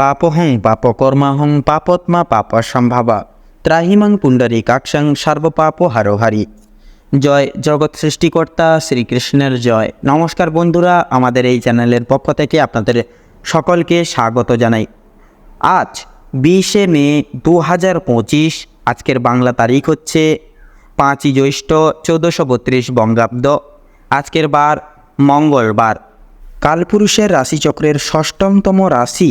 পাপহং পাপকর্মাহং পাপত্মা পাপসম্ভাবা। ত্রাহিমাং পুণ্ডরীকাক্ষং সর্বপাপ হারোহারি। জয় জগৎ সৃষ্টিকর্তা শ্রীকৃষ্ণের জয়। নমস্কার বন্ধুরা, আমাদের এই চ্যানেলের পক্ষ থেকে আপনাদের সকলকে স্বাগত জানাই। আজ বিশে মে দু হাজার পঁচিশ, আজকের বাংলা তারিখ হচ্ছে পাঁচই জ্যৈষ্ঠ চৌদ্দশো বত্রিশ বঙ্গাব্দ। আজকের বার মঙ্গলবার। কালপুরুষের রাশিচক্রের ষষ্ঠমতম রাশি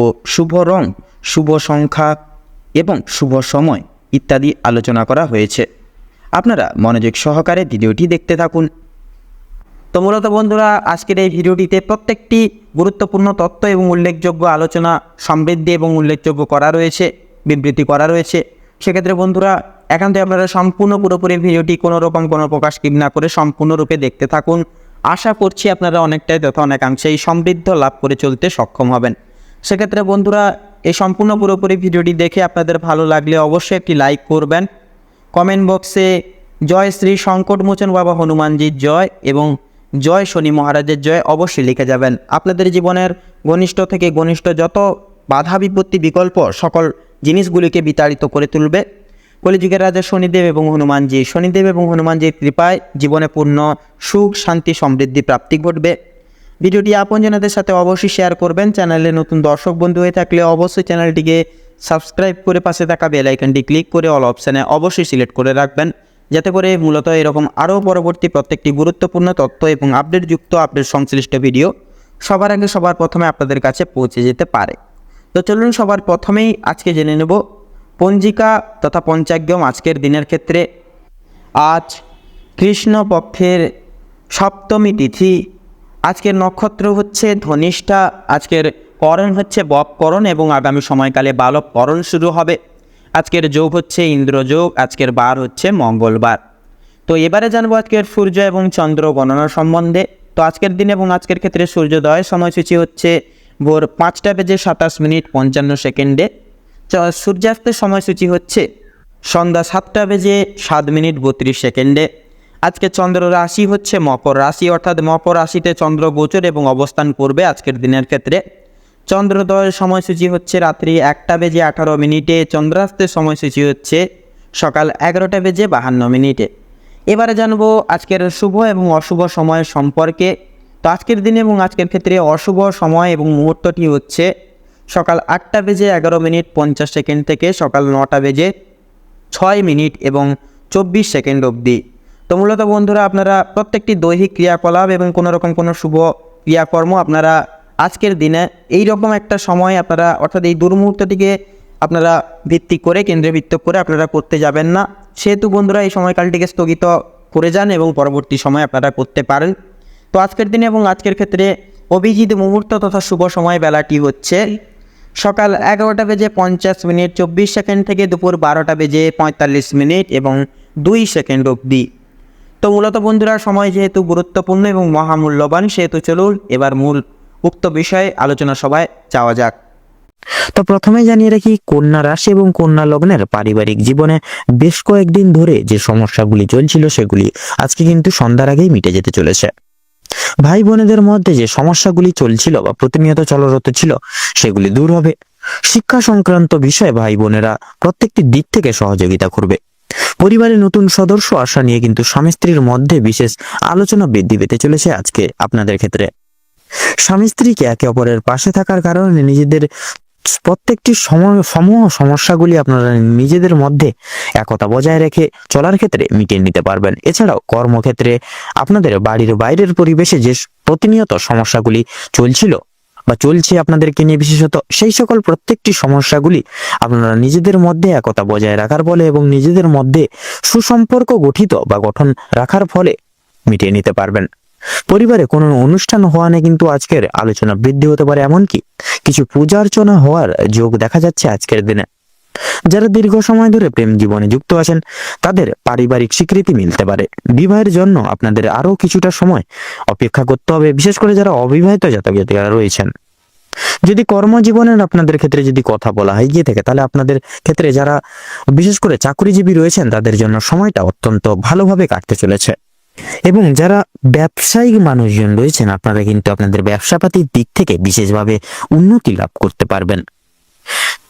ও শুভ রং, শুভ সংখ্যা এবং শুভ সময় ইত্যাদি আলোচনা করা হয়েছে। আপনারা মনোযোগ সহকারে ভিডিওটি দেখতে থাকুন। তো মূলত বন্ধুরা, আজকের এই ভিডিওটিতে প্রত্যেকটি গুরুত্বপূর্ণ তত্ত্ব এবং উল্লেখযোগ্য আলোচনা সমৃদ্ধি এবং উল্লেখযোগ্য করা রয়েছে, বিবৃতি করা রয়েছে। সেক্ষেত্রে বন্ধুরা থেকে আপনারা সম্পূর্ণ পুরোপুরি ভিডিওটি কোনো রকম কোনো প্রকাশ কিপ না করে সম্পূর্ণরূপে দেখতে থাকুন। আশা করছি আপনারা অনেকটাই তথা অনেকাংশেই সমৃদ্ধ লাভ করে চলতে সক্ষম হবেন। সেক্ষেত্রে বন্ধুরা, এই সম্পূর্ণ পুরোপুরি ভিডিওটি দেখে আপনাদের ভালো লাগলে অবশ্যই একটি লাইক করবেন। কমেন্ট বক্সে, জয় শ্রী সংকটমোচন বাবা হনুমানজির জয় এবং জয় শনি মহারাজের জয় অবশ্যই লিখে যাবেন। আপনাদের জীবনের ঘনিষ্ঠ থেকে ঘনিষ্ঠ যত বাধা বিপত্তি বিকল্প সকল জিনিসগুলিকে বিতাড়িত করে তুলবে। কলিযুগের রাজা শনিদেব এবং হনুমানজি, শনিদেব এবং হনুমানজির কৃপায় জীবনে পূর্ণ সুখ, শান্তি, সমৃদ্ধি, প্রাপ্তি ঘটবে। ভিডিওটি আপনজনদের সাথে অবশ্যই শেয়ার করবেন। চ্যানেলে নতুন দর্শক বন্ধু হয়ে থাকলে অবশ্যই চ্যানেলটিকে সাবস্ক্রাইব করে পাশে থাকা বেল আইকনটি ক্লিক করে অল অপশানে অবশ্যই সিলেক্ট করে রাখবেন। যাতে করে মূলত এরকম আরও পরবর্তী প্রত্যেকটি গুরুত্বপূর্ণ তথ্য এবং আপডেটযুক্ত আপডেট সংশ্লিষ্ট ভিডিও সবার আগে সবার প্রথমে আপনাদের কাছে পৌঁছে যেতে পারে। তো চলুন সবার প্রথমেই আজকে জেনে নেব, পঞ্জিকা তথা পঞ্চাগ্যম আজকের দিনের ক্ষেত্রে। আজ কৃষ্ণপক্ষের সপ্তমী তিথি আজকের নক্ষত্র হচ্ছে ধনিষ্ঠা, আজকের করণ হচ্ছে বপকরণ এবং আগামী সময়কালে বালক বালবকরণ শুরু হবে। আজকের যোগ হচ্ছে ইন্দ্রযোগ আজকের বার হচ্ছে মঙ্গলবার। তো এবারে জানব আজকের সূর্য এবং চন্দ্র গণনা সম্বন্ধে। তো আজকের দিন এবং আজকের ক্ষেত্রে সূর্যোদয় সময়সূচি হচ্ছে ভোর পাঁচটা বেজে সাতাশ মিনিট পঞ্চান্ন সেকেন্ডে। সূর্যাস্তের সময়সূচি হচ্ছে সন্ধ্যা সাতটা বেজে সাত মিনিট বত্রিশ সেকেন্ডে। আজকে চন্দ্র রাশি হচ্ছে মকর রাশি, অর্থাৎ মকর রাশিতে চন্দ্র গোচর এবং অবস্থান করবে আজকের দিনের ক্ষেত্রে। চন্দ্রোদয়ের সময়সূচি হচ্ছে রাত্রি একটা বেজে আঠারো মিনিটে, চন্দ্রাস্তের সময়সূচি হচ্ছে সকাল এগারোটা বেজে বাহান্ন মিনিটে। এবারে জানব আজকের শুভ এবং অশুভ সময় সম্পর্কে। তো আজকের দিনে এবং আজকের ক্ষেত্রে অশুভ সময় এবং মুহূর্তটি হচ্ছে সকাল আটটা বেজে এগারো মিনিট পঞ্চাশ সেকেন্ড থেকে সকাল নটা বেজে ছয় মিনিট এবং চব্বিশ সেকেন্ড অবধি। তো মূলত বন্ধুরা, আপনারা প্রত্যেকটি দৈহিক ক্রিয়াকলাপ এবং কোনো রকম কোনো শুভ ক্রিয়াকর্ম আপনারা আজকের দিনে এই রকম একটা সময় আপনারা, অর্থাৎ এই দুর্মুহূর্তটিকে আপনারা ভিত্তি করে, কেন্দ্রীভূত করে আপনারা করতে যাবেন না। সেহেতু বন্ধুরা, এই সময়কালটিকে স্থগিত করে যান এবং পরবর্তী সময় আপনারা করতে পারেন। তো আজকের দিনে এবং আজকের ক্ষেত্রে অভিজিৎ মুহূর্ত তথা শুভ সময় বেলাটি হচ্ছে সকাল এগারোটা বেজে পঞ্চাশ মিনিট চব্বিশ সেকেন্ড থেকে দুপুর বারোটা বেজে পঁয়তাল্লিশ মিনিট এবং দুই সেকেন্ড অবধি। তো মূলত বন্ধুরা, সময় যেহেতু গুরুত্বপূর্ণ এবং মহামূল্যবান, সেহেতু চলুন এবার মূল উক্ত বিষয়ে আলোচনা সভায় যাওয়া যাক। তো প্রথমে জানিয়ে রাখি, কন্যা রাশি এবং কন্যা লগ্নের পারিবারিক জীবনে বেশ কয়েকদিন ধরে যে সমস্যাগুলি চলছিল, সেগুলি আজকে কিন্তু সন্ধ্যার আগেই মিটে যেতে চলেছে। ভাই বোনেদের মধ্যে যে সমস্যাগুলি চলছিল বা প্রতিনিয়ত চলরত ছিল, সেগুলি দূর হবে। শিক্ষা সংক্রান্ত বিষয়ে ভাই বোনেরা প্রত্যেকটি দিক থেকে সহযোগিতা করবে। পরিবারের নতুন সদস্য আসা নিয়ে কিন্তু স্বামী স্ত্রীর মধ্যে বিশেষ আলোচনা বৃদ্ধি পেতে চলেছে আজকে আপনাদের ক্ষেত্রে। স্বামী স্ত্রীকে একে অপরের পাশে থাকার কারণে নিজেদের প্রত্যেকটি সম- সমূহ সমস্যাগুলি আপনারা নিজেদের মধ্যে একতা বজায় রেখে চলার ক্ষেত্রে মিটিয়ে নিতে পারবেন। এছাড়াও কর্মক্ষেত্রে আপনাদের বাড়ির বাইরের পরিবেশে যে প্রতিনিয়ত সমস্যাগুলি চলছিল বা চলছে আপনাদেরকে নিয়ে বিশেষত সেই সকল প্রত্যেকটি সমস্যাগুলি আপনারা নিজেদের মধ্যে একতা বজায় রাখার ফলে এবং নিজেদের মধ্যে সুসম্পর্ক গঠিত বা গঠন রাখার ফলে মিটিয়ে নিতে পারবেন। পরিবারে কোনো অনুষ্ঠান হওয়া নিয়ে কিন্তু আজকের আলোচনা বৃদ্ধি হতে পারে, এমনকি কিছু পূজা অর্চনা হওয়ার যোগ দেখা যাচ্ছে আজকের দিনে। যারা দীর্ঘ সময় ধরে প্রেম জীবনে যুক্ত আছেন, তাদের পারিবারিক স্বীকৃতি মিলতে পারে। বিবাহের জন্য আপনাদের আরও কিছুটা সময় অপেক্ষা করতে হবে, বিশেষ করে যারা অবিবাহিত জাতক রয়েছেন। যদি কর্মজীবনের আপনাদের ক্ষেত্রে যদি কথা বলা হয় গিয়ে থাকে, তাহলে আপনাদের ক্ষেত্রে যারা বিশেষ করে চাকরিজীবী রয়েছেন, তাদের জন্য সময়টা অত্যন্ত ভালোভাবে কাটতে চলেছে। এবং যারা ব্যবসায়িক মানুষজন রয়েছেন, আপনারা কিন্তু আপনাদের ব্যবসাপাতির দিক থেকে বিশেষভাবে উন্নতি লাভ করতে পারবেন।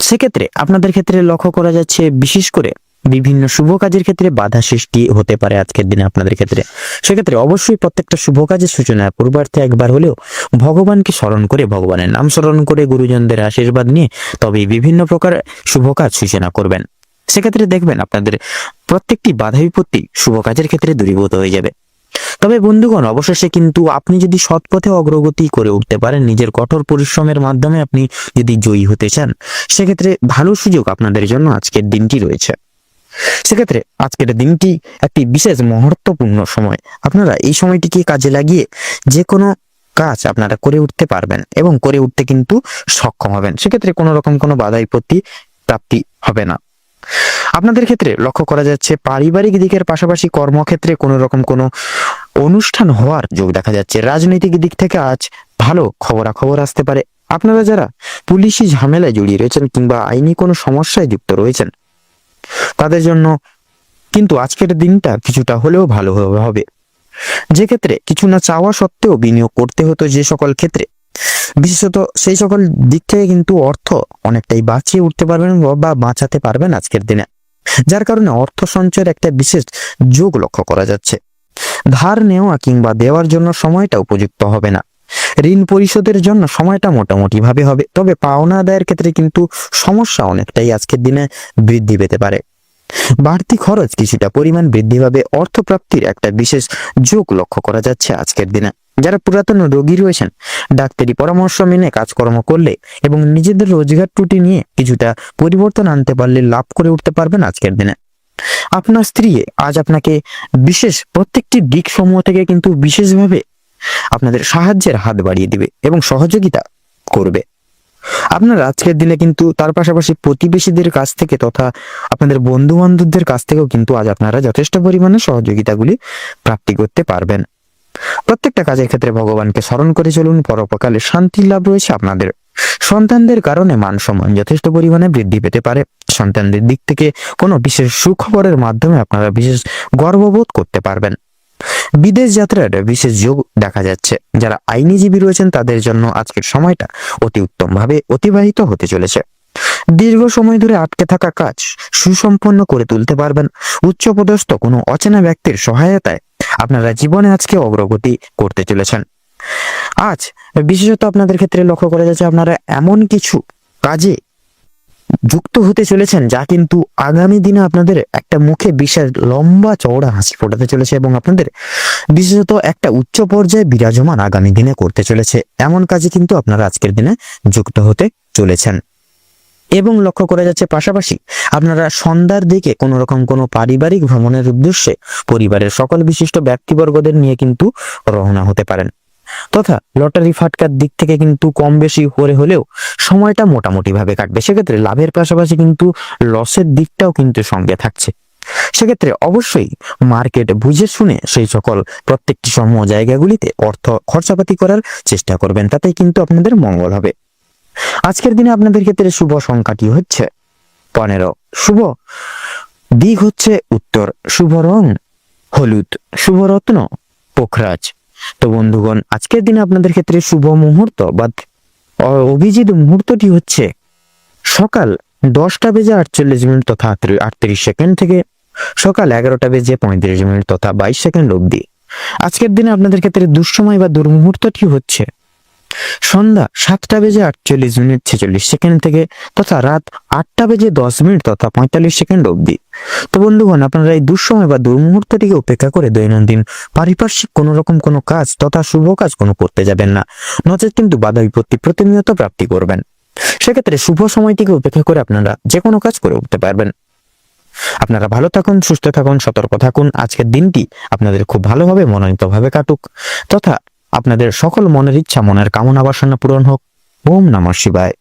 সেক্ষেত্রে আপনাদের ক্ষেত্রে লক্ষ্য করা যাচ্ছে, বিশেষ করে বিভিন্ন শুভ কাজের ক্ষেত্রে বাধা সৃষ্টি হতে পারে আজকের দিনে আপনাদের ক্ষেত্রে। সেক্ষেত্রে অবশ্যই প্রত্যেকটা শুভ কাজের সূচনা পূর্বার্থে একবার হলেও ভগবানকে স্মরণ করে ভগবানের নাম স্মরণ করে গুরুজনদের আশীর্বাদ নিয়ে তবেই বিভিন্ন প্রকার শুভ কাজ সূচনা করবেন। সেক্ষেত্রে দেখবেন আপনাদের প্রত্যেকটি বাধা বিপত্তি শুভ কাজের ক্ষেত্রে দূরীভূত হয়ে যাবে। তবে বন্ধুগণ, অবশেষে কিন্তু আপনি যদি সৎ পথে অগ্রগতি করে উঠতে পারেন, নিজের কঠোর পরিশ্রমের মাধ্যমে আপনি যদি জয়ী হতে চান, সেক্ষেত্রে ভালো সুযোগ আপনাদের জন্য আজকের দিনটি রয়েছে। সেক্ষেত্রে আজকের দিনটি একটি বিশেষ মহত্বপূর্ণ সময়। আপনারা এই সময়টিকে কাজে লাগিয়ে যে কোনো কাজ আপনারা করে উঠতে পারবেন এবং করে উঠতে কিন্তু সক্ষম হবেন। সেক্ষেত্রে কোনো রকম কোনো বাধা বিপত্তি প্রাপ্তি হবে না। আপনাদের ক্ষেত্রে লক্ষ্য করা যাচ্ছে পারিবারিক দিকের পাশাপাশি কর্মক্ষেত্রে কোনো রকম কোনো অনুষ্ঠান হওয়ার যোগ দেখা যাচ্ছে। রাজনৈতিক দিক থেকে আজ ভালো খবরাখবর আসতে পারে। আপনারা যারা পুলিশি ঝামেলায় জড়িয়ে রয়েছেন কিংবা আইনি কোনো সমস্যায় যুক্ত রয়েছেন, তাদের জন্য কিন্তু আজকের দিনটা কিছুটা হলেও ভালো হবে। যে ক্ষেত্রে কিছু না চাওয়া সত্ত্বেও বিনিয়োগ করতে হতো যে সকল ক্ষেত্রে। বিশেষত সেই সকল দিক থেকে কিন্তু অর্থ অনেকটাই বাঁচিয়ে উঠতে পারবেন বা বাঁচাতে পারবেন আজকের দিনে। যার কারণে অর্থ সঞ্চয়ের একটা বিশেষ যোগ লক্ষ্য করা যাচ্ছে। ধার নেওয়া কিংবা দেওয়ার জন্য সময়টা উপযুক্ত হবে না। ঋণ পরিশোধের জন্য সময়টা মোটামুটি ভাবে হবে। তবে পাওনা আদায়ের ক্ষেত্রে কিন্তু সমস্যা অনেকটাই আজকের দিনে বৃদ্ধি পেতে পারে। বাড়তি খরচ কিছুটা পরিমাণ বৃদ্ধি পাবে। অর্থপ্রাপ্তির একটা বিশেষ যোগ লক্ষ্য করা যাচ্ছে আজকের দিনে। যারা পুরাতন রোগী রয়েছেন, ডাক্তারি পরামর্শ মেনে কাজকর্ম করলে এবং নিজেদের রোজগার ত্রুটি নিয়ে কিছুটা পরিবর্তন আনতে পারলে লাভ করে উঠতে পারবেন আজকের দিনে। আপনার স্ত্রী আজ আপনাকে বিশেষ প্রত্যেকটি দিক সমূহ থেকে কিন্তু বিশেষভাবে আপনাদের সাহায্যের হাত বাড়িয়ে দিবে এবং সহযোগিতা করবে। আপনার আজকের দিনে কিন্তু তার পাশাপাশি প্রতিবেশীদের কাছ থেকে তথা আপনাদের বন্ধু বান্ধবদের কাছ থেকেও কিন্তু আজ আপনারা যথেষ্ট পরিমাণে সহযোগিতাগুলি প্রাপ্তি করতে পারবেন। প্রত্যেকটা কাজের ক্ষেত্রে ভগবানকে স্মরণ করে চলুন, পরোপকালে শান্তি লাভ রয়েছে আপনাদের। সন্তানদের কারণে মান সম্মান যথেষ্ট পরিমাণে বৃদ্ধি পেতে পারে। সন্তানদের দিক থেকে কোনো বিশেষ সুখবরের মাধ্যমে আপনারা বিশেষ গর্ববোধ করতে পারবেন। বিদেশ যাত্রার বিশেষ যোগ দেখা যাচ্ছে। যারা আইনিজীবী রয়েছেন, তাদের জন্য আজকের সময়টা অতি উত্তমভাবে অতিবাহিত হতে চলেছে। দীর্ঘ সময় ধরে আটকে থাকা কাজ সুসম্পন্ন করে তুলতে পারবেন। উচ্চপদস্থ কোনো অচেনা ব্যক্তির সহায়তায় আপনারা জীবনে আজকে অগ্রগতি করতে চলেছেন। আজ বিশেষত আপনাদের ক্ষেত্রে লক্ষ্য করা যাচ্ছে আপনারা এমন কিছু কাজে যুক্ত হতে চলেছেন যা কিন্তু আগামী দিনে আপনাদের একটা মুখে বিশাল লম্বা চওড়া হাসি ফোটাতে চলেছে এবং আপনাদের বিশেষত একটা উচ্চ পর্যায়ে বিরাজমান আগামী দিনে করতে চলেছে। এমন কাজে কিন্তু আপনারা আজকের দিনে যুক্ত হতে চলেছেন। এবং লক্ষ্য করা যাচ্ছে পাশাপাশি আপনারা সন্ধ্যার দিকে কোনো রকম কোনো পারিবারিক ভ্রমণের উদ্দেশ্যে পরিবারের সকল বিশিষ্ট ব্যক্তিবর্গদের নিয়ে কিন্তু রওনা হতে পারেন। তথা লটারি ফাটকার দিক থেকে কিন্তু কম বেশি করে হলেও সময়টা মোটামুটি ভাবে কাটবে। সেক্ষেত্রে লাভের পাশাপাশি কিন্তু লসের দিকটাও কিন্তু সঙ্গে থাকছে। সেক্ষেত্রে অবশ্যই মার্কেট বুঝে শুনে সেই সকল প্রত্যেকটি সমূহ জায়গাগুলিতে অর্থ খরচাপাতি করার চেষ্টা করবেন। তাতেই কিন্তু আপনাদের মঙ্গল হবে। আজকের দিনে আপনাদের ক্ষেত্রে শুভ সংখ্যাটি হচ্ছে পনেরো। শুভ দিক হচ্ছে উত্তর। শুভ রং হলুদ। শুভ রত্ন পোখরাজ। তো বন্ধুগণ, আজকের দিনে আপনাদের ক্ষেত্রে শুভ মুহূর্ত বা অভিজিৎ মুহূর্তটি হচ্ছে সকাল দশটা বেজে আটচল্লিশ মিনিট তথা আটত্রিশ সেকেন্ড থেকে সকাল এগারোটা বেজে পঁয়ত্রিশ মিনিট তথা বাইশ সেকেন্ড অবধি। আজকের দিনে আপনাদের ক্ষেত্রে দুঃসময় বা দুর্মুহূর্তটি হচ্ছে সন্ধ্যা সাতটা বেজে আটচল্লিশ মিনিট ছেচল্লিশ সেকেন্ড থেকে তথা রাত আটটা বেজে দশ মিনিট তথা পঁয়তাল্লিশ সেকেন্ড অবধি। তো বন্ধুগণ, আপনারা এই দুঃসময় বা দুর্মুহূর্তটিকে উপেক্ষা করে দৈনন্দিন পারিপার্শ্বিক কোনো রকম কোনো কাজ তথা শুভ কাজ কোনো করতে যাবেন না। নচেত কিন্তু বাধা বিপত্তি প্রতিনিয়ত প্রাপ্তি করবেন। সেক্ষেত্রে শুভ সময়টিকে উপেক্ষা করে আপনারা যে কোনো কাজ করে উঠতে পারবেন। আপনারা ভালো থাকুন, সুস্থ থাকুন, সতর্ক থাকুন। আজকের দিনটি আপনাদের খুব ভালোভাবে মনোনীতভাবে কাটুক। তথা আপনাদের সকল মনের ইচ্ছা মনের কামনা বাসনা পূরণ হোক। ওম নমঃ শিবায়।